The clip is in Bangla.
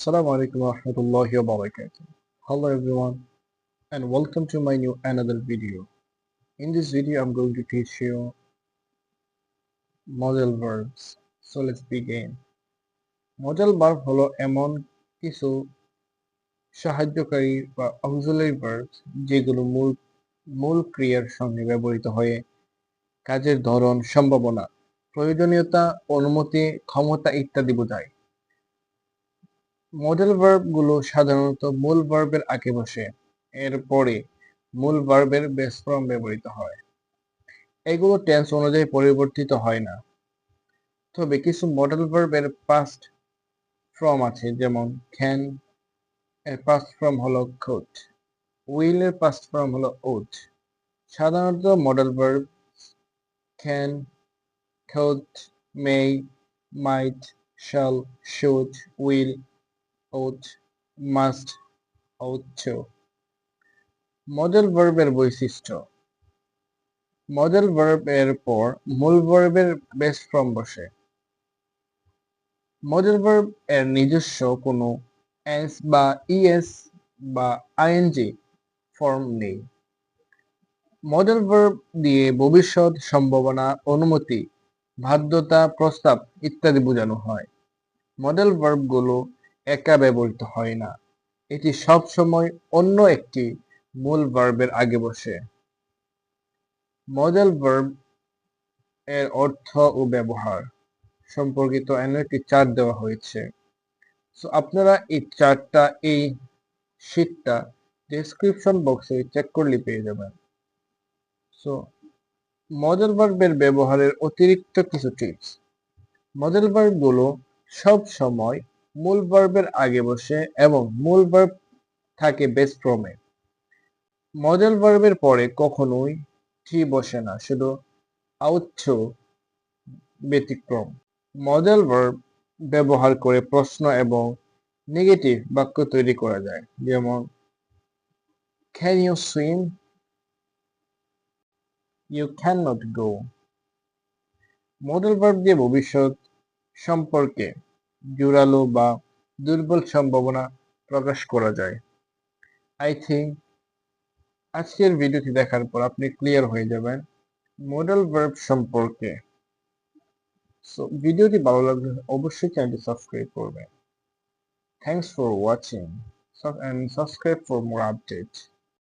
Assalamu alaikum wa rahmatullahi wa barakatuh. Hello everyone and welcome to my new another video. In this video I'm going to teach you modal verbs. So let's begin. Modal verb হলো এমন কিছু সাহায্যকারী বা অক্সিলারি verbs যেগুলো মূল মূল ক্রিয়ার সঙ্গে ব্যবহৃত হয়ে কাজের ধরন সম্ভাবনা প্রয়োজনীয়তা অনুমতি ক্ষমতা ইত্যাদি বোঝায় মডেল ভার্বগুলো সাধারণত মূল ভার্বের আগে বসে এরপরে মূল ভার্বের বেস ফর্ম ব্যবহৃত হয়। এগুলো টেন্স অনুযায়ী পরিবর্তিত হয় না। তবে কিছু মডেল ভার্বের পাস্ট ফর্ম আছে যেমন ক্যান এর পাস্ট ফর্ম হলো কোট উইল এর পাস্ট ফর্ম হলো ওট সাধারণত modal verb can could, may, might, shall, should, will, ought, must, ought. Modal ভার্বের বৈশিষ্ট্য. মডেল ভার্ব এর পর মূল ভার্বের বেস ফর্ম বসে। মডেল ভার্ব এর নিজস্ব কোনো এস বা ইএস বা আইএনজি ফর্ম নেই। মডেল ভার্ব দিয়ে ভবিষ্যৎ সম্ভাবনা অনুমতি বাধ্যতা প্রস্তাব ইত্যাদি বোঝানো হয়। মডেল ভার্বগুলো একা ব্যবহৃত হয় না। এটি সব সময় অন্য একটি মূল ভার্বের আগে বসে। মডেল ভার্ব এর অর্থ ও ব্যবহার সম্পর্কিত এমন একটি চার্ট দেওয়া হয়েছে। সো আপনারা এই চার্টটা এই শীটটা ডেসক্রিপশন বক্সে চেক করলে পেয়ে যাবেন। সো মডেল ভার্বের ব্যবহারের অতিরিক্ত কিছু টিপস মডেল ভার্বগুলো সব সময় মূল ভার্বের আগে বসে এবং মূল ভার্ব থাকে বেস ফর্মে মডেল ভার্বের পরে কখনোই টি বসে না, শুধু আউচ্ছ ব্যতিক্রম। মডেল ভার্ব ব্যবহার করে প্রশ্ন এবং নেগেটিভ বাক্য তৈরি করা যায়, যেমন can you swim you can not go modal verb দিয়ে ভবিষ্যৎ সম্পর্কে জোরালো বা দুর্বল সম্ভাবনা প্রকাশ করা যায়। আই থিঙ্ক আজকের ভিডিওটি দেখার পর আপনি ক্লিয়ার হয়ে যাবেন মডেল ভার্ব সম্পর্কে। সো ভিডিওটি ভালো লাগলে অবশ্যই চ্যানেলটি সাবস্ক্রাইব করবেন। Thanks for watching subscribe for more updates